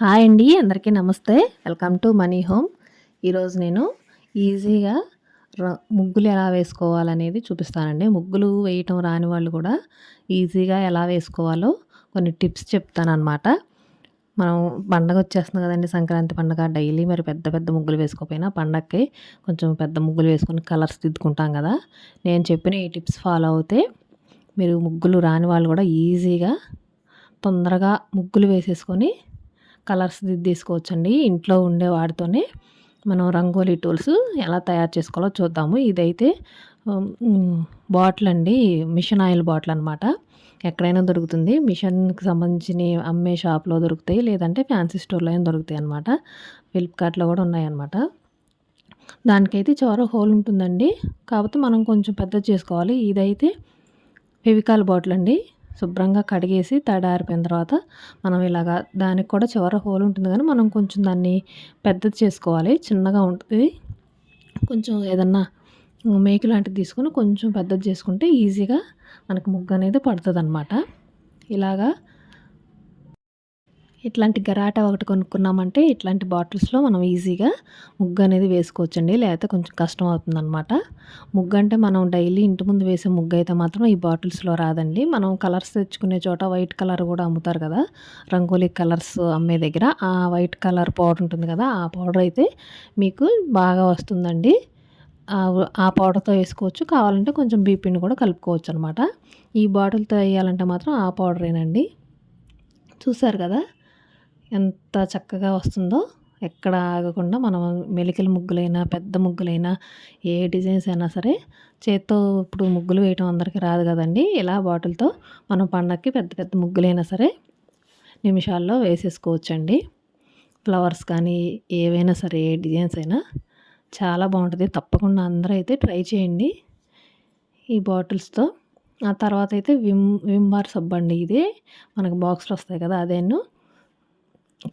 Hi అండి అందరికీ నమస్తే. Welcome to money home. ఈరోజు నేను ఈజీగా ముగ్గులు ఎలా వేసుకోవాలనేది చూపిస్తానండి. ముగ్గులు వేయటం రాని వాళ్ళు కూడా ఈజీగా ఎలా వేసుకోవాలో కొన్ని టిప్స్ చెప్తాను మనం పండగ వచ్చేస్తుంది కదండి సంక్రాంతి పండగ డైలీ మరి పెద్ద పెద్ద ముగ్గులు వేసుకోకపోయినా పండగకి కొంచెం పెద్ద ముగ్గులు వేసుకొని కలర్స్ దిద్దుకుంటాం కదా. నేను చెప్పిన ఈ టిప్స్ ఫాలో అవుతే మీరు ముగ్గులు రాని వాళ్ళు కూడా ఈజీగా తొందరగా ముగ్గులు వేసేసుకొని కలర్స్ తీసుకోవచ్చండి ఇంట్లో ఉండే వాటితోనే. మనం రంగోలీ టూల్స్ ఎలా తయారు చేసుకోవాలో చూద్దాము. ఇదైతే బాటిల్ అండి మిషన్ ఆయిల్ బాటిల్ అనమాట ఎక్కడైనా దొరుకుతుంది. మిషన్కి సంబంధించిన అమ్మే షాప్లో దొరుకుతాయి లేదంటే ఫ్యాన్సీ స్టోర్లో అయినా దొరుకుతాయి అనమాట ఫ్లిప్కార్ట్లో కూడా ఉన్నాయన్నమాట దానికైతే చివర హోల్ ఉంటుందండి. కాకపోతే మనం కొంచెం పెద్దది చేసుకోవాలి. ఇదైతే ఫెవికాల్ బాటిల్ అండి. శుభ్రంగా కడిగేసి తడారిపోయిన తర్వాత మనం ఇలాగా దానికి కూడా చివర హోల్ ఉంటుంది కానీ మనం కొంచెం దాన్ని పెద్దది చేసుకోవాలి. చిన్నగా ఉంటుంది. కొంచెం ఏదన్నా మేకు లాంటిది తీసుకొని కొంచెం పెద్దది చేసుకుంటే ఈజీగా మనకు ముగ్గు అనేది పడుతుంది అనమాట ఇలాగా ఇట్లాంటి గరాటా ఒకటి కొనుక్కున్నామంటే ఇట్లాంటి బాటిల్స్లో మనం ఈజీగా ముగ్గు అనేది వేసుకోవచ్చండి. లేకపోతే కొంచెం కష్టం అవుతుంది అనమాట ముగ్గు అంటే మనం డైలీ ఇంటి ముందు వేసే ముగ్గు అయితే మాత్రం ఈ బాటిల్స్లో రాదండి. మనం కలర్స్ తెచ్చుకునే చోట వైట్ కలర్ కూడా అమ్ముతారు కదా. రంగోలీ కలర్స్ అమ్మే దగ్గర ఆ వైట్ కలర్ పౌడర్ ఉంటుంది కదా ఆ పౌడర్ అయితే మీకు బాగా వస్తుందండి. ఆ పౌడర్తో వేసుకోవచ్చు. కావాలంటే కొంచెం బీపీని కూడా కలుపుకోవచ్చు అనమాట ఈ బాటిల్తో వేయాలంటే మాత్రం ఆ పౌడరేనండి. చూసారు కదా? ఎంత చక్కగా వస్తుందో ఎక్కడ ఆగకుండా మనం మెలికల ముగ్గులైనా పెద్ద ముగ్గులైనా ఏ డిజైన్స్ అయినా సరే చేత్తో ఇప్పుడు ముగ్గులు వేయటం అందరికీ రాదు కదండి. ఇలా బాటిల్తో మనం పండగకి పెద్ద పెద్ద ముగ్గులైనా సరే నిమిషాల్లో వేసేసుకోవచ్చండి. ఫ్లవర్స్ కానీ ఏవైనా సరే ఏ డిజైన్స్ అయినా చాలా బాగుంటుంది. తప్పకుండా అందరూ అయితే ట్రై చేయండి ఈ బాటిల్స్తో. ఆ తర్వాత అయితే విమ్ విమ్ బార్ సబ్బు అండి ఇది మనకు బాక్స్లు వస్తాయి కదా అదేను.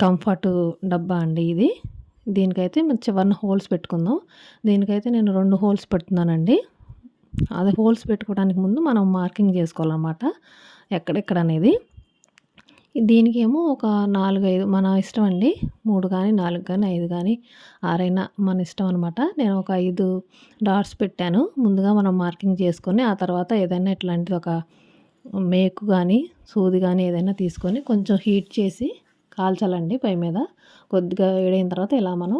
కంఫర్ట్ డబ్బా అండి ఇది. దీనికైతే చివరిన హోల్స్ పెట్టుకుందాం. దీనికైతే నేను రెండు హోల్స్ పెడుతున్నానండి. అది హోల్స్ పెట్టుకోవడానికి ముందు మనం మార్కింగ్ చేసుకోవాలన్నమాట. ఎక్కడెక్కడ అనేది. దీనికి ఏమో ఒక నాలుగు ఐదు మన ఇష్టం అండి. మూడు కానీ నాలుగు కానీ ఐదు కానీ ఆరైనా మన ఇష్టం అనమాట నేను ఒక ఐదు డాట్స్ పెట్టాను. ముందుగా మనం మార్కింగ్ చేసుకొని ఆ తర్వాత ఏదైనా ఇట్లాంటిది ఒక మేకు కానీ సూది కానీ ఏదైనా తీసుకొని కొంచెం హీట్ చేసి కాల్చాలండి పై మీద. కొద్దిగా వేడైన తర్వాత ఇలా మనం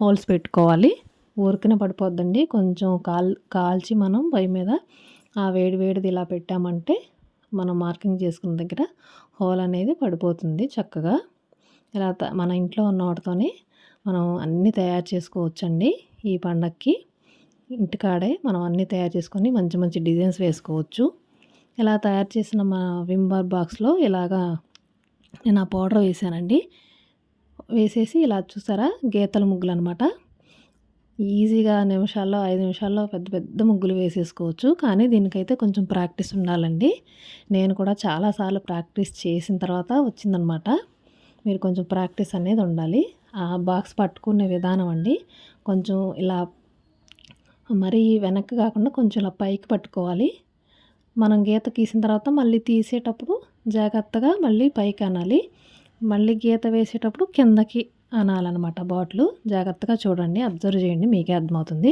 హోల్స్ పెట్టుకోవాలి. ఊరికిన పడిపోద్దండి. కొంచెం కాల్ కాల్చి మనం పై మీద ఆ వేడి వేడిది ఇలా పెట్టామంటే మనం మార్కింగ్ చేసుకున్న దగ్గర హోల్ అనేది పడిపోతుంది చక్కగా. ఇలా మన ఇంట్లో ఉన్న వాటితోనే మనం అన్నీ తయారు చేసుకోవచ్చండి ఈ పండక్కి. ఇంటికాడే మనం అన్నీ తయారు చేసుకొని మంచి మంచి డిజైన్స్ వేసుకోవచ్చు. ఇలా తయారు చేసిన మా వింబార్ బాక్స్లో ఇలాగా నేను ఆ పౌడర్ వేసానండి. వేసేసి ఇలా చూసారా? గీతల ముగ్గులు అనమాట ఈజీగా నిమిషాల్లో ఐదు నిమిషాల్లో పెద్ద పెద్ద ముగ్గులు వేసేసుకోవచ్చు. కానీ దీనికైతే కొంచెం ప్రాక్టీస్ ఉండాలండి. నేను కూడా చాలాసార్లు ప్రాక్టీస్ చేసిన తర్వాత వచ్చిందనమాట. మీరు కొంచెం ప్రాక్టీస్ అనేది ఉండాలి. ఆ బాక్స్ పట్టుకునే విధానం అండి. కొంచెం ఇలా మరీ వెనక్కి కాకుండా కొంచెం ఇలా పైకి పట్టుకోవాలి. మనం గీత గీసిన తర్వాత మళ్ళీ తీసేటప్పుడు జాగ్రత్తగా మళ్ళీ పైకి అనాలి. మళ్ళీ గీత వేసేటప్పుడు కిందకి అనాలన్నమాట బాటిల్. జాగ్రత్తగా చూడండి అబ్జర్వ్ చేయండి మీకే అర్థమవుతుంది.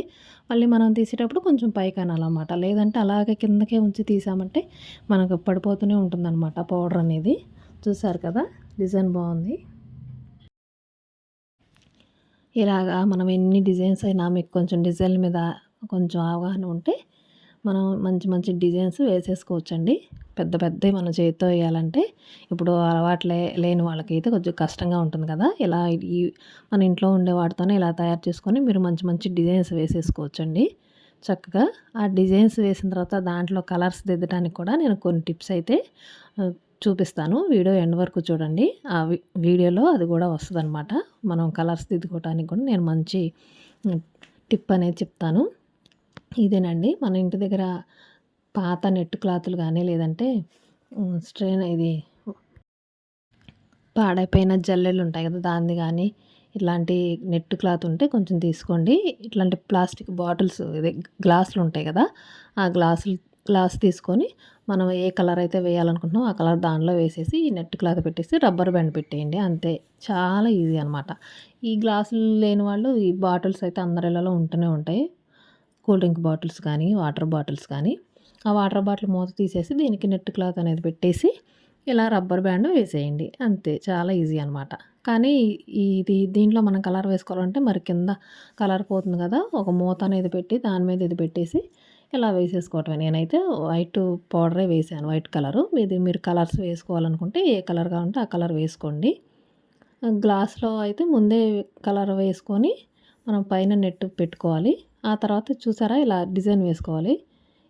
మళ్ళీ మనం తీసేటప్పుడు కొంచెం పైకి అనాలన్నమాట. లేదంటే అలాగే కిందకే ఉంచి తీసామంటే మనకు పడిపోతూనే ఉంటుందన్నమాట పౌడర్ అనేది. చూసారు కదా డిజైన్ బాగుంది. ఇలాగా మనం ఎన్ని డిజైన్స్ అయినా మీకు కొంచెం డిజైన్ మీద కొంచెం అవగాహన ఉంటే మనం మంచి మంచి డిజైన్స్ వేసేసుకోవచ్చండి. పెద్ద పెద్దవి మన చేతితో వేయాలంటే ఇప్పుడు అలవాట్లే లేని వాళ్ళకైతే కొంచెం కష్టంగా ఉంటుంది కదా. ఇలా ఈ మన ఇంట్లో ఉండే వాటితోనే ఇలా తయారు చేసుకొని మీరు మంచి మంచి డిజైన్స్ వేసేసుకోవచ్చండి. చక్కగా ఆ డిజైన్స్ వేసిన తర్వాత దాంట్లో కలర్స్ దిద్దడానికి కూడా నేను కొన్ని టిప్స్ అయితే చూపిస్తాను. వీడియో ఎండ్ వరకు చూడండి. ఆ వీడియోలో అది కూడా వస్తుంది మనం కలర్స్ దిద్దుకోవడానికి కూడా నేను మంచి టిప్ అనేది చెప్తాను. ఇదేనండి. మన ఇంటి దగ్గర పాత నెట్ క్లాతులు కానీ లేదంటే స్ట్రెయిన్ ఇది పాడైపోయిన జల్లెలు ఉంటాయి కదా దాన్ని కానీ ఇట్లాంటి నెట్ క్లాత్ ఉంటే కొంచెం తీసుకోండి. ఇట్లాంటి ప్లాస్టిక్ బాటిల్స్ ఇదే గ్లాసులు ఉంటాయి కదా ఆ గ్లాసులు గ్లాస్ తీసుకొని మనం ఏ కలర్ అయితే వేయాలనుకుంటున్నామో ఆ కలర్ దానిలో వేసేసి ఈ నెట్ క్లాత్ పెట్టేసి రబ్బర్ బ్యాండ్ పెట్టేయండి. అంతే చాలా ఈజీ అనమాట ఈ గ్లాసులు లేని వాళ్ళు ఈ బాటిల్స్ అయితే అందరిలో ఉంటూనే ఉంటాయి. కూల్ డ్రింక్ బాటిల్స్ కానీ వాటర్ బాటిల్స్ కానీ. ఆ వాటర్ బాటిల్ మూత తీసేసి దీనికి నెట్ క్లాత్ అనేది పెట్టేసి ఇలా రబ్బర్ బ్యాండ్ వేసేయండి. అంతే చాలా ఈజీ అనమాట కానీ ఇది దీంట్లో మనం కలర్ వేసుకోవాలంటే మరి కింద కలర్ పోతుంది కదా ఒక మూత అనేది పెట్టి దాని మీద ఇది పెట్టేసి ఇలా వేసేసుకోవటమే. నేనైతే వైట్ పౌడరే వేసాను వైట్ కలరు. ఇది మీరు కలర్స్ వేసుకోవాలనుకుంటే ఏ కలర్ కావాలంటే ఆ కలర్ వేసుకోండి. గ్లాస్లో అయితే ముందే కలర్ వేసుకొని మనం పైన నెట్ పెట్టుకోవాలి. ఆ తర్వాత చూసారా ఇలా డిజైన్ వేసుకోవాలి.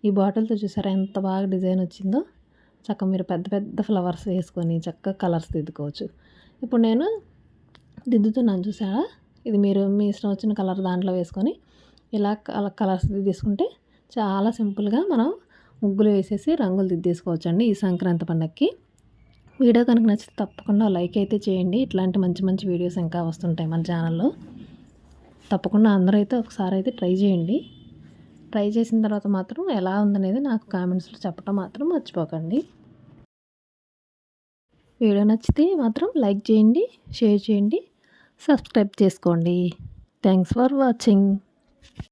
ఈ బాటిల్తో చూసారా ఎంత బాగా డిజైన్ వచ్చిందో? చక్కగా మీరు పెద్ద పెద్ద ఫ్లవర్స్ వేసుకొని చక్కగా కలర్స్ దిద్దుకోవచ్చు. ఇప్పుడు నేను దిద్దుతున్నాను చూసారా? ఇది మీరు మీ ఇష్టం వచ్చిన కలర్ దాంట్లో వేసుకొని ఇలా కలర్స్ తీసుకుంటే చాలా సింపుల్గా మనం ముగ్గులు వేసేసి రంగులు దిద్దేసుకోవచ్చు అండి ఈ సంక్రాంతి పండగకి వీడియో కనుక నచ్చితే తప్పకుండా లైక్ అయితే చేయండి. ఇట్లాంటి మంచి మంచి వీడియోస్ ఇంకా వస్తుంటాయి మన ఛానల్లో. తప్పకుండా అందరూ అయితే ఒకసారి అయితే ట్రై చేయండి. ట్రై చేసిన తర్వాత మాత్రం ఎలా ఉందనేది నాకు కామెంట్స్లో చెప్పడం మాత్రం మర్చిపోకండి. వీడియో నచ్చితే మాత్రం లైక్ చేయండి షేర్ చేయండి సబ్స్క్రైబ్ చేసుకోండి. Thanks for watching.